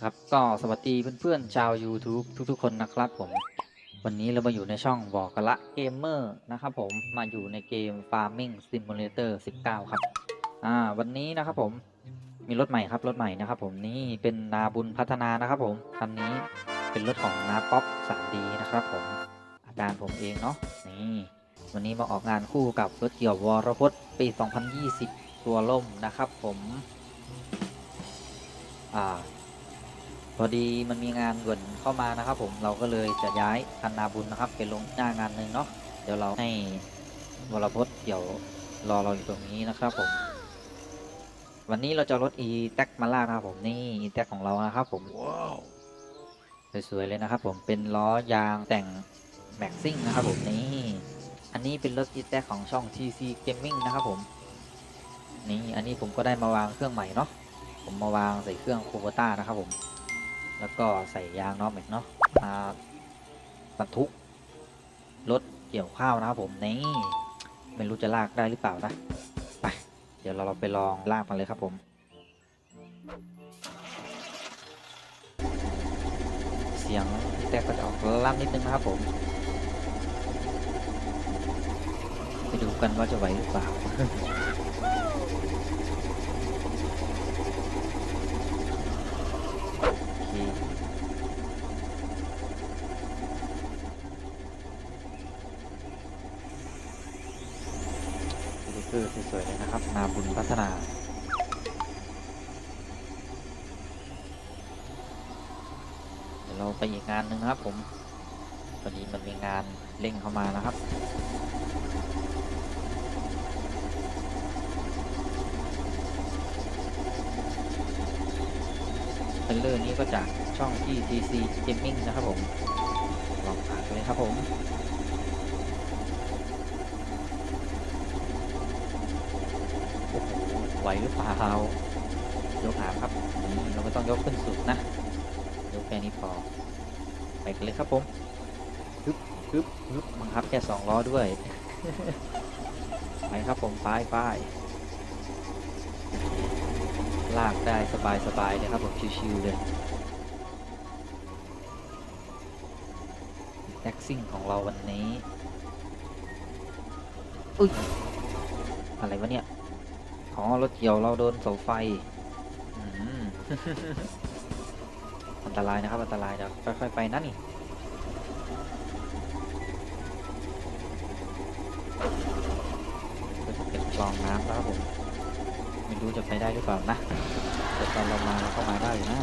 ครับก็สวัสดีเพื่อนๆชาว YouTube ทุกๆ คนนะครับผม วันนี้เรามาอยู่ในช่องบอกกละเกมเมอร์นะครับผมมาอยู่ในเกม Farming Simulator 19 ครับ อ่า วันนี้นะครับผมมีรถใหม่ครับรถใหม่นะครับผมนี่เป็นนาบุญพัฒนานะครับผมคันนี้เป็นรถของนาป๊อป 3D นะครับผม อาจารย์ผมเองเนาะนี่วันนี้มาออกงานคู่กับรถเกี่ยววรพจน์ปี 2020 ตัวล่มนะครับผม อ่า พอดีมันมีงานด่วนเข้ามานะครับ ผมเราก็เลยจะย้ายคันนาบุญนะครับไปลงหน้างานหนึ่งเนาะเดี๋ยวเราให้วรพจน์เดี๋ยวรอเราอยู่ตรงนี้นะครับ ผม วันนี้เราจะเอารถ e t a c มาลากนะครับผมนี่ e t a c ของเรานะครับ ผมสวยๆเลยนะครับ ผมเป็นล้อยางแต่งแม็กซิ่งนะครับผมนี่อันนี้เป็นรถ e t a c ของช่อง TC Gaming นะครับผมนี่อันนี้ผมก็ได้มาวางเครื่องใหม่เนาะผมมาวางใส่เครื่องโคโบต้านะครับผม แล้วก็ใส่ยางน็อปเอกเนาะมาบรรทุกรถเกี่ยวข้าวนะครับผมนี่ไม่รู้จะลากได้หรือเปล่านะไปเดี๋ยวเราไปลองลากมันเลยครับผมเสียงที่แต่ก็จะออกล่ำนิดนึงนะครับผม ไปดูกันว่าจะไหวหรือเปล่า โอเคดูเกอร์สวยๆเลย นาบุญพัฒนาเดี๋ยวเราไปอีกงานหนึ่งนะครับผมพอดีมันมีงานเร่งเข้ามานะครับเทรลเลอร์นี้ก็จากช่องที่ TC Gaming นะครับผม ลองอ่านกันเลยครับผม โอ้โห ไหวหรือเปล่ายกหามครับเราไม่ต้องยกขึ้นสุดนะยกแค่นี้พอไปกันเลยครับผมฮึบฮึบฮึบบังคับแค่สองล้อด้วยไปครับผมไปไปลากได้สบายสบายเลยครับผมชิวๆเลยแท็กซิ่งของเราวันนี้อุ้ยอะไรวะเนี่ย อ๋อรถเกี่ยวเราโดนเสาไฟอันตรายนะครับอันตรายเดี๋ยวค่อยๆไปนะนี่เป็นกรองน้ำครับผมไม่รู้จะไปได้หรือเปล่านะแต่ตอนเรามาเราก็มาได้อยู่นะ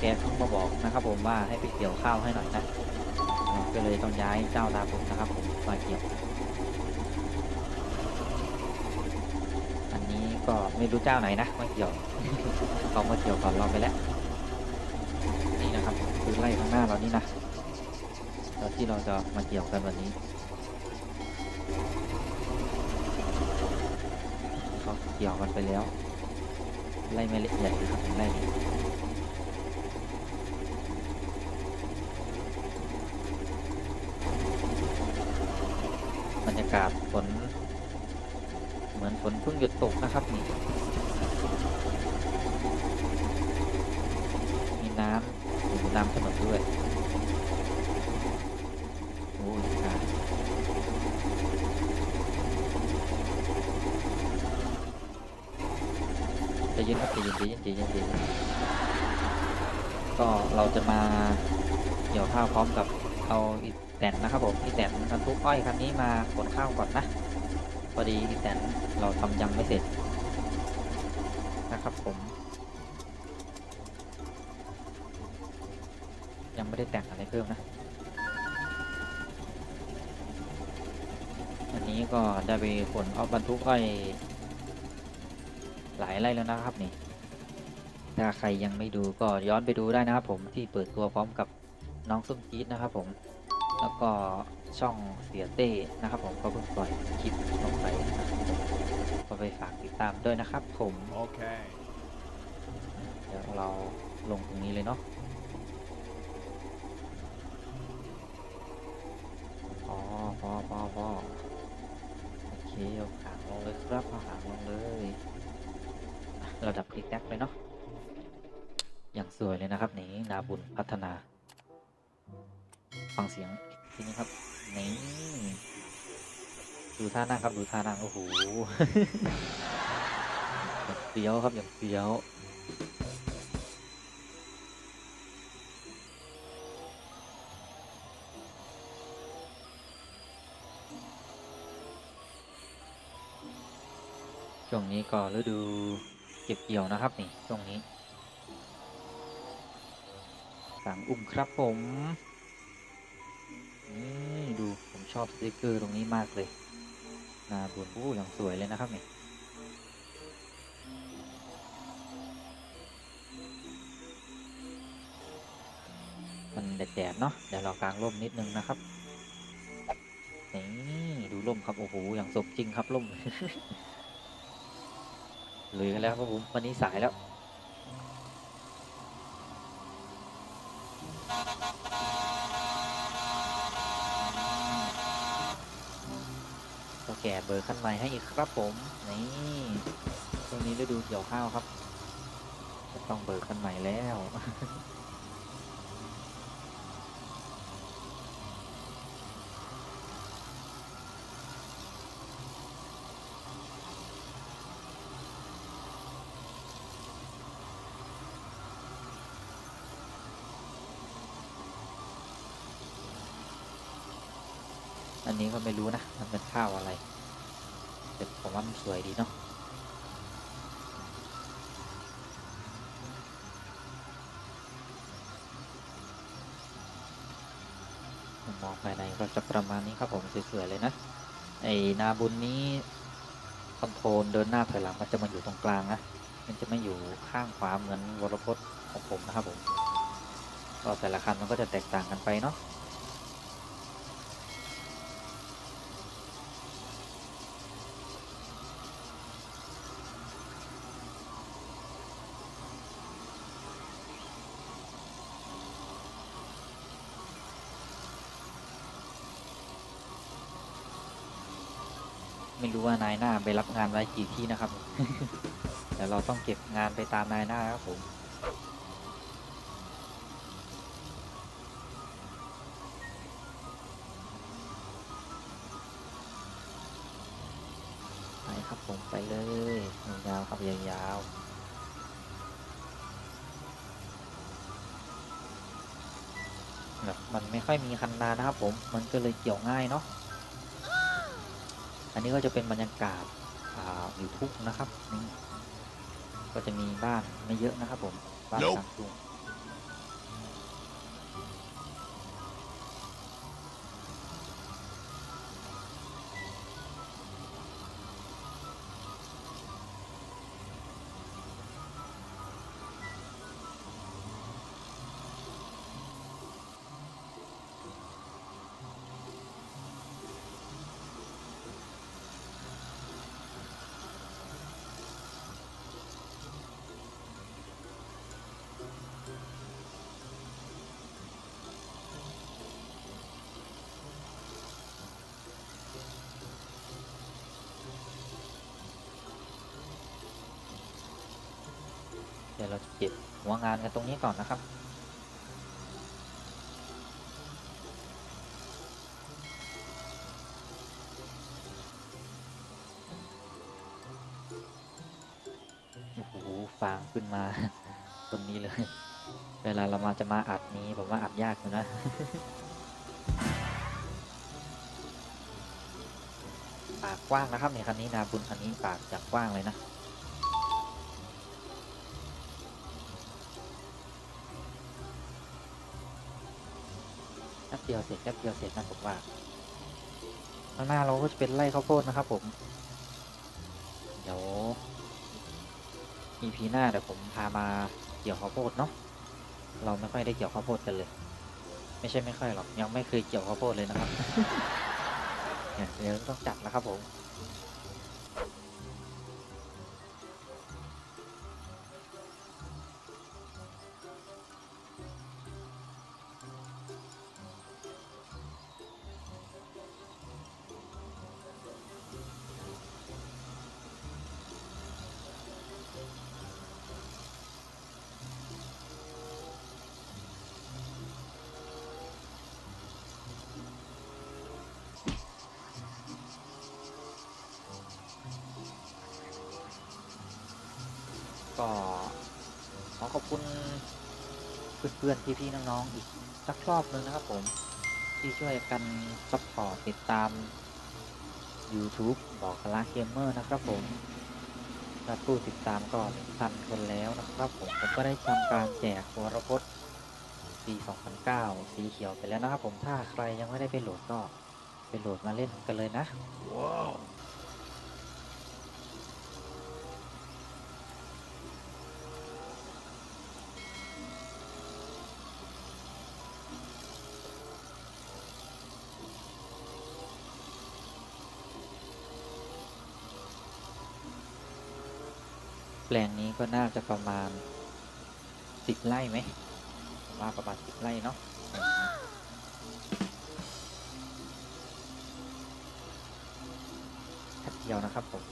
แกเพิ่งมาบอกนะครับ ผมว่าให้ไปเกี่ยวข้าวให้หน่อยนะก็เลยต้องย้ายเจ้านาผมนะครับผมมาเกี่ยว อันนี้ก็ไม่รู้เจ้าไหนนะมาเกี่ยวเขามาเกี่ยวก่อนเราไปแล้ว นี่นะครับคือไล่ข้างหน้าเรานี่นะแล้วที่เราจะมาเกี่ยวกันวันนี้เขาเกี่ยวกันไปแล้ว ไล่ไม่ล็กใหญ่นะครับไล่นี่บรรยากาศฝน เหมือนฝนเพิ่ง หยุดตกนะครับนี่มีน้ำอยู่น้ำถนนด้วยโอ้ยอะจเย็นครับจเย็นจเย็นจเย็นจเย็นก็เราจะมาเกี่ยวข้าวพร้อมกับเอาอีแตนนะครับผมอีแตนบรรทุกอ้อยคันนี้มาขนข้าวก่อนนะ อดีอีแตนเราทำยังไม่เสร็จนะครับผม ยังไม่ได้แต่งอะไรเพิ่มนะ อันนี้ก็ได้ไปขนเอาบรรทุกอ้อยหลายไร่แล้วนะครับนี่ ถ้าใครยังไม่ดูก็ย้อนไปดูได้นะครับผมที่เปิดตัวพร้อมกับน้องส้มจี๊ดนะครับผม แล้วก็ช่องเสียเต้นะครับผมก็เพิ่งปล่อยคลิปลงไปนะครับ ก็ไปฝากติดตามด้วยนะครับผม Okay. เดี๋ยวเราลงตรงนี้เลยเนาะพอพอพอพอโอเคเอาหางลงเลยครับเอาหางลงเลยอะเราดับคลิกแท็กเลยเนาะอย่างสวยเลยนะครับนี่นาบุญพัฒนา ฟังเสียงอีกทีนี้ครับนี่ ดูท่านั่งครับดูท่านั่งโอ้โหอย่างเฟี้ยวครับอย่างเฟี้ยวช่วงนี้ก็ฤดูเก็บเกี่ยวนะครับนี่ช่วงนี้สั่งอุ้มครับผมนี่ดูผมชอบสติกเกอร์ตรงนี้มากเลย นาบุญอู้อย่างสวยเลยนะครับนี่มันแดดๆเนาะเดี๋ยวเรากางร่มนิดนึงนะครับนี่ดูร่มครับโอ้โหอย่างสมจริงครับร่มลุยกันแล้วครับผมวันนี้สายแล้ว แก่เบอร์ขั้นใหม่ให้อีกครับผมนี่ช่วงนี้ฤดูเกี่ยวข้าวครับต้องเบอร์ขั้นใหม่แล้วอันนี้ก็ไม่รู้นะ มันเป็นข้าวอะไร ผมว่ามันสวยดีเนาะมองภายในก็จะประมาณนี้ครับผมสวยๆเลยนะไอนาบุญนี้คอนโทรลเดินหน้าถอยหลังมันจะมาอยู่ตรงกลางนะมันจะไม่อยู่ข้างขวาเหมือนวรพจน์ของผมนะครับผมก็แต่ละคันมันก็จะแตกต่างกันไปเนาะ นายหน้าไปรับงานไว้กี่ที่นะครับเดี๋ยวเราต้องเก็บงานไปตามนายหน้าครับผมไปครับผมไปเลยยาวครับยาวๆแบบมันไม่ค่อยมีคันนานะครับผมมันก็เลยเกี่ยวง่ายเนาะ อันนี้ก็จะเป็นบรรยากาศอ่าอยู่ทุ่งนะครับนี่ก็จะมีบ้านไม่เยอะนะครับผมบ้าน Nope กลางทุ่ง ดี๋ยวเราจะเก็บหัวงานกันตรงนี้ก่อนนะครับ โอ้โห ฟางขึ้นมา ตรงนี้เลย เวลาเรามาจะมาอัดนี้ผมว่าอัดยากอยู่นะปากกว้างนะครับเนี่ยคันนี้นาบุญคันนี้ปากจากกว้างเลยนะ ดียวเสร็จแป๊บเดียวเสร็จนะผมว่าข้างหน้าเราก็จะเป็นไร่ข้าวโพดนะครับ ผม เดี๋ยว EP หน้าเดี๋ยวผมพามาเกี่ยวข้าวโพดเนาะ เราไม่ค่อยได้เกี่ยวข้าวโพดกันเลย ไม่ใช่ไม่ค่อยหรอก ยังไม่เคยเกี่ยวข้าวโพดเลยนะครับ เดี๋ยวต้องจัดแล้วครับผม ก็ขอขอบคุณเพื่อนๆพี่ๆน้องๆอีกสักรอบหนึงนะครับผมที่ช่วยกันซัพพอร์ตติดตาม YouTube บอกคาราเกมเมอร์นะครับผมยอดผู้ติดตามก็หนึ่งพันคนแล้วนะครับ ผมผมก็ได้ทำการแจกวรพจน์ปี 2009 สีเขียวไปแล้วนะครับผมถ้าใครยังไม่ได้ไปโหลดก็ไปโหลดมาเล่นกันเลยนะ แปลงนี้ก็น่าจะประมาณสิบไร่ไหมมว่าประมาณสิบไร่เนาะแค่เดียวนะครับผม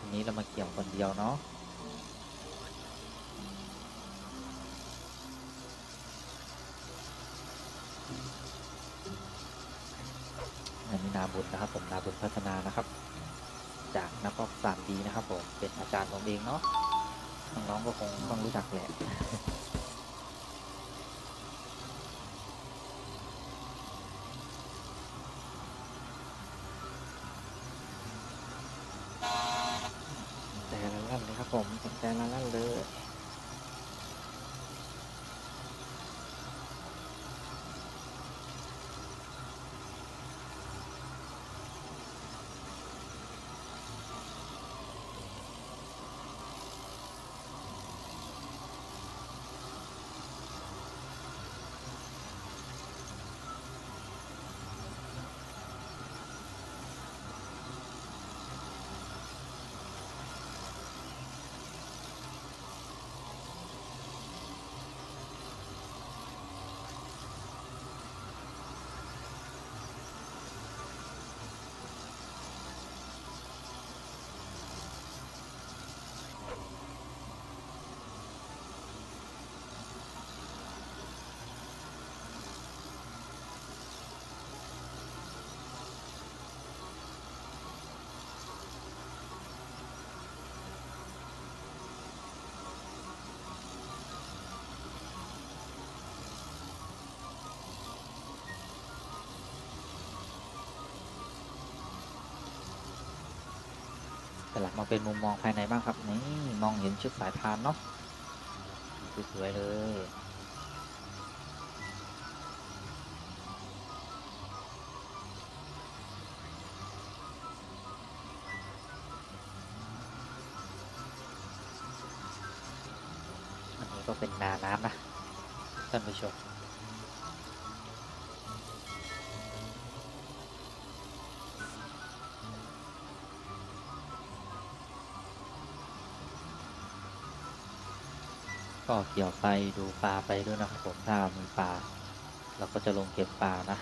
อันนี้เรามาเกี่ยวคนเดียวเนาะอันนี้นาบุญนะครับผมนาบุญพัฒนานะครับ นักออกสามดีนะครับผม เป็นอาจารย์ผมเองเนาะน้องๆก็คงต้องรู้จักแหละ แต่ละลั่นเลยครับผมแต่ละลั่นเลย แต่หลัก มาเป็นมุมมองภายในบ้างครับนี่มองเห็นชุดสายพานเนาะสวยๆเลยอันนี้ก็เป็นนาน้ำนะท่านผู้ชม ก็เกี่ยวไปดูปลาไปด้วยนะครับผมถ้ามีปลาเราก็จะลงเก็บปลานะ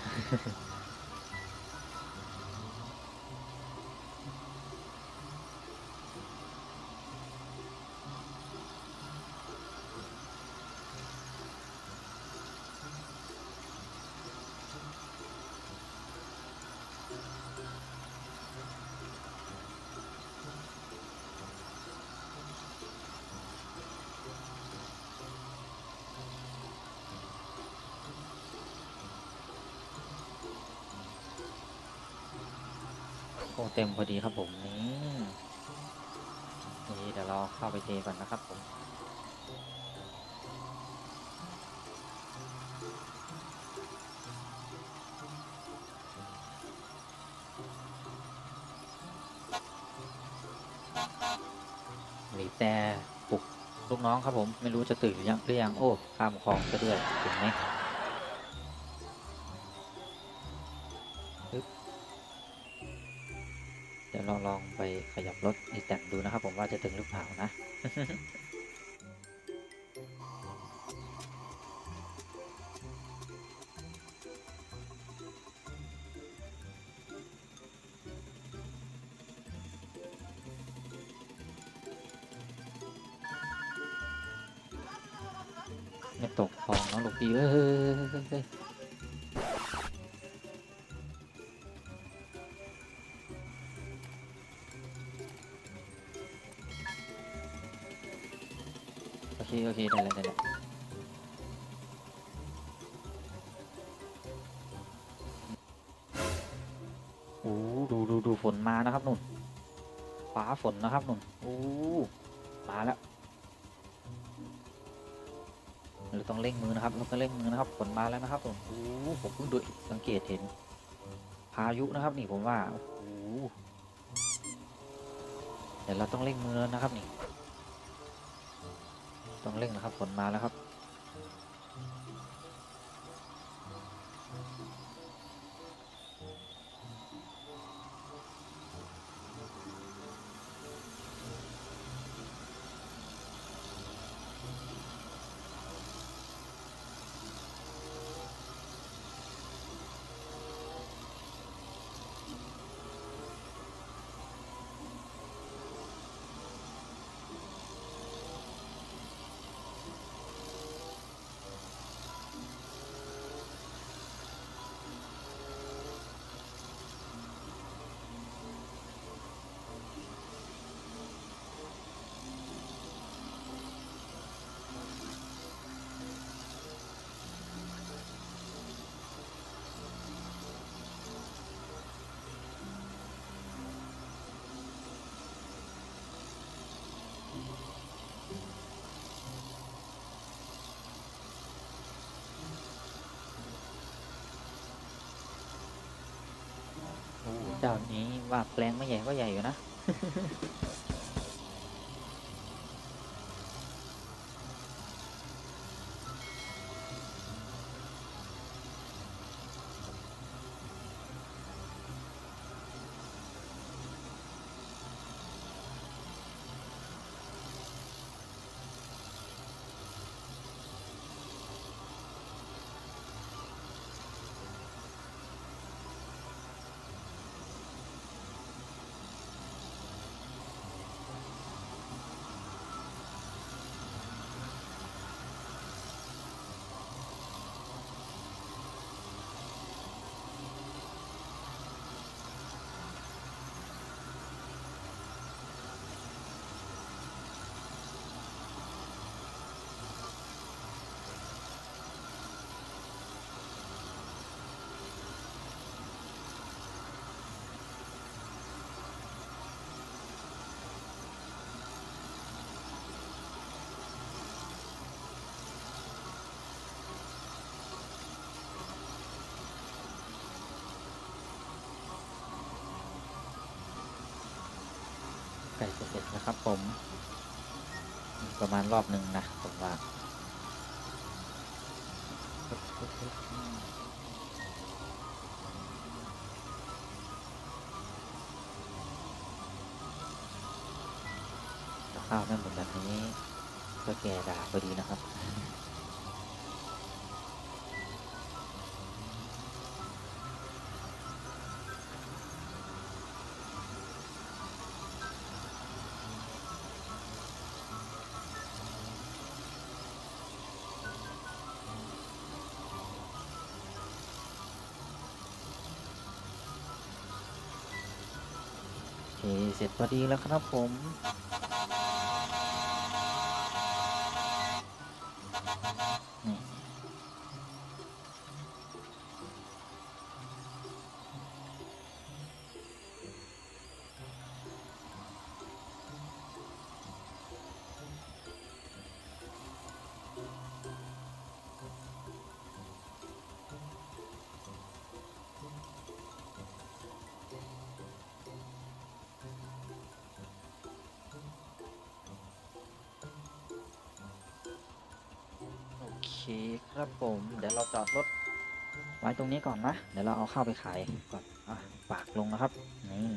เต็มพอดีครับผมนี่นี่เดี๋ยวเราเข้าไปเทก่อนนะครับผมหรือแต่ปลุกลูกน้องครับผมไม่รู้จะตื่นหรือยังหรือยังโอ้ข้ามคลองซะด้วยเห็นไหม ขยับรถอีแตนดูนะครับผมว่าจะถึงหรือเปล่านะ ไม่ตกคลองน้องลูกพี่เอ้ย ฝนนะครับนุ่นโอ้มาแล้วเราต้องเร่งมือนะครับเราต้องเร่งมือนะครับฝนมาแล้วนะครับผมโอ้ผมเพิ่งดูสังเกตเห็น พายุนะครับ นี่ผมว่าโอ้เดี๋ยวเราต้องเร่งมือแล้วนะครับนี่ ต้องเร่งนะครับฝนมาแล้วครับ เจ้านี้ว่าแปลงไม่ใหญ่ก็ใหญ่อยู่นะ กล้จะเสร็จแล้วครับผม ประมาณรอบหนึ่งนะผมว่าข้าวไม่หมดแบบนี้ก็แก่ด่าพอดีนะครับ เสร็จพอดีแล้วครับผม ครับผม เดี๋ยวเราจอดรถไว้ตรงนี้ก่อนนะ เดี๋ยวเราเอาข้าวไปขายก่อนอะปากลงนะครับ นี่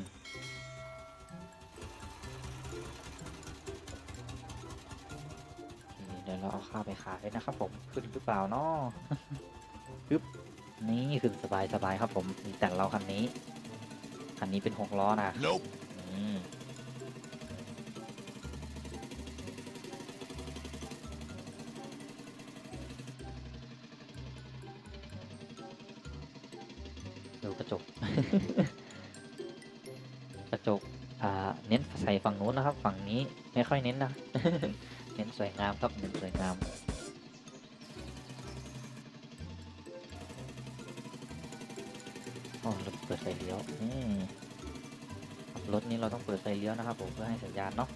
โอเคเดี๋ยวเราเอาข้าวไปขายนะครับผม ขึ้นหรือเปล่าเนาะปึ๊บ นี่ขึ้นสบายสบายๆครับผมมีแต่เราคันนี้ คันนี้เป็นหกล้อนะ Nope. อืม กระจกอ่าเน้นใส่ฝั่งนู้นนะครับ ฝั่งนี้ไม่ค่อยเน้นนะเน้นสวยงามครับเน้นสวยงามโอ้เราเปิดไฟเลี้ยวอืมรถนี้เราต้องเปิดไฟเลี้ยวนะครับผมเพื่อให้สัญญาณเนาะ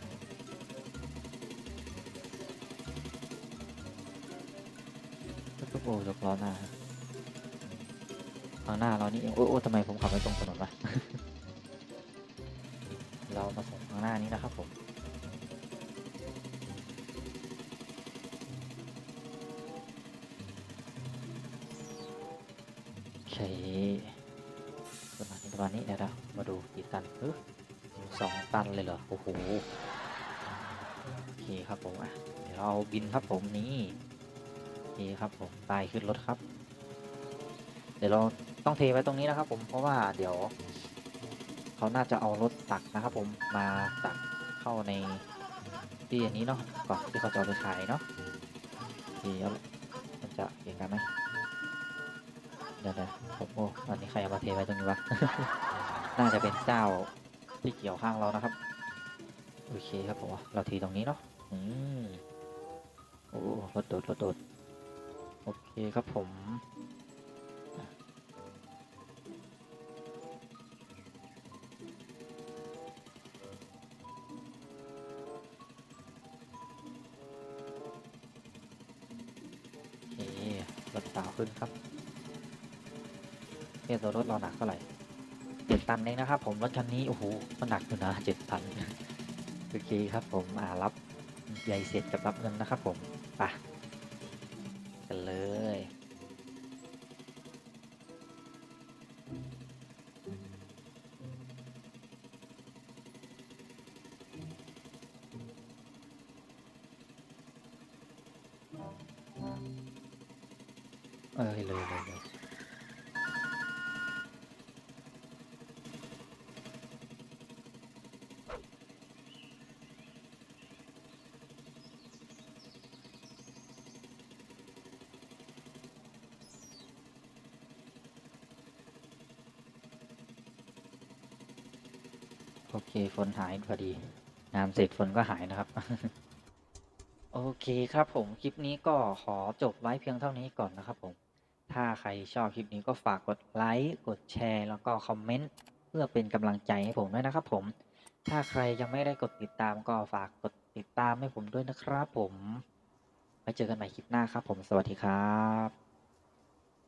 ปุ๊บโอ้ยกล้อหน้าางหน้าเรานี่เองโอ้โอ้ทำไมผมขับไม่ตรงถนนวะเรามาส่งข้างหน้านี้นะครับผมโอเคประมาณนี้ประมาณนี้เดี๋ยวเรามาดูกี่ตันเออสองตันเลยเหรอ โอ้โห โอเคครับผมอะ เดี๋ยวเราบินครับผมนี่โอเคครับผมไปขึ้นรถครับ ดี๋ยวเราต้องเทไว้ตรงนี้นะครับ ผมเพราะว่าเดี๋ยว เขาน่าจะเอารถตักนะครับ ผมมาตักเข้าในที่อันนี้เนาะก่อนที่เขาจะเอาไปขายเนาะโอเคเอามันจะเกี่ยงกันไหมเดี๋ยวนะผมโอ้อันนี้ใครเอามาเทไว้ตรงนี้วะน่าจะเป็นเจ้าที่เกี่ยวข้างเรานะครับโอเคครับผมเราทีตรงนี้เนาะอืมโอ้รถโดดรถโดดโอเคครับผม ขึ้นครับเนี่ยตัวรถเราหนักเท่าไหร่เจ็ดตันเองนะครับ ผมรถคันนี้โอ้โหมันหนักอยู่นะเจ็ดตันโอเคครับผมอ่ารับใหญ่เสร็จกับรับเงินนะครับผมไปกันเลย โอเคฝนหายพอดีงานเสร็จฝนก็หายนะครับ โอเคครับผมคลิปนี้ก็ขอจบไว้เพียงเท่านี้ก่อนนะครับผม ถ้าใครชอบคลิปนี้ก็ฝากกดไลค์กดแชร์แล้วก็คอมเมนต์เพื่อเป็นกำลังใจให้ผมด้วยนะครับผม ถ้าใครยังไม่ได้กดติดตามก็ฝากกดติดตามให้ผมด้วยนะครับผมไว้เจอกันใหม่คลิปหน้าครับผมสวัสดีครับ